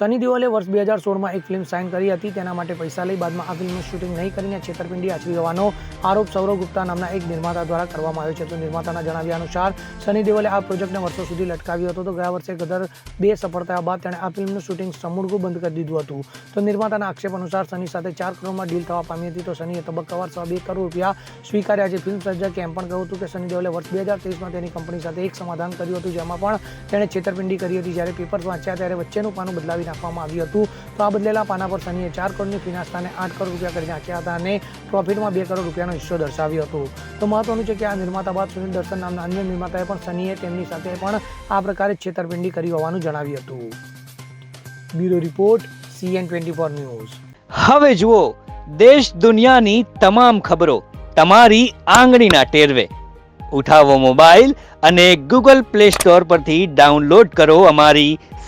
સની દેઓલે વર્ષ બે હજાર સોળમાં એક ફિલ્મ સાઇન કરી હતી. તેના માટે પૈસા લઈ બાદમાં આ ફિલ્મનું શૂટિંગ નહીં કરીને છેતરપિંડી આચરી હોવાનો આરોપ સૌરવ ગુપ્તા નામના એક નિર્માતા દ્વારા કરવામાં આવ્યો છે. તો નિર્માતાના જણાવ્યા અનુસાર, સની દેઓલે આ પ્રોજેક્ટને વર્ષો સુધી લટકાવ્યો હતો. તો ગયા વર્ષે ગદર બે સફળતા બાદ તેણે આ ફિલ્મનું શૂટિંગ સમૂળગું બંધ કરી દીધું હતું. તો નિર્માતાના આક્ષેપ અનુસાર, સની સાથે ચાર કરોડમાં ડીલ થવા પામી હતી. તો સનીએ તબક્કાવાર સવા બે કરોડ રૂપિયા સ્વીકાર્યા. છે ફિલ્મ સર્જકે એમ પણ કહ્યું હતું કે સની દેઓલે વર્ષ બે હજાર ત્રીસમાં તેની કંપની સાથે એક સમાધાન કર્યું હતું, જેમાં પણ તેણે છેતરપિંડી કરી હતી. જ્યારે પેપર્સ વાંચ્યા ત્યારે વચ્ચેનું પાનું બદલાવી નાખવામાં આવ્યું હતું. તો આ બદલેલા પાના પર સનીએ ચાર કરોડની ફીના સ્થાને આઠ કરોડ રૂપિયા કરી નાખ્યા હતા અને પ્રોફિટમાં બે કરોડ રૂપિયાનો હિસ્સો દર્શાવ્યો હતો. તો મહત્વનું છે કે આ નિર્માતા બાદ સુનિલ દર્શન નામના અન્ય નિર્માતાએ પણ સનીએ તેમની સાથે પણ આ પ્રકારે છેતરપિંડી કરી હોવાનું જણાવ્યું હતું. Bureau report, CN twenty four news. હવે જુઓ, દેશ દુનિયાની તમામ ખબરો તમારી આંગળીના ટેરવે. ઉઠાવો મોબાઈલ અને ગૂગલ પ્લે સ્ટોર પરથી ડાઉનલોડ કરો અમારી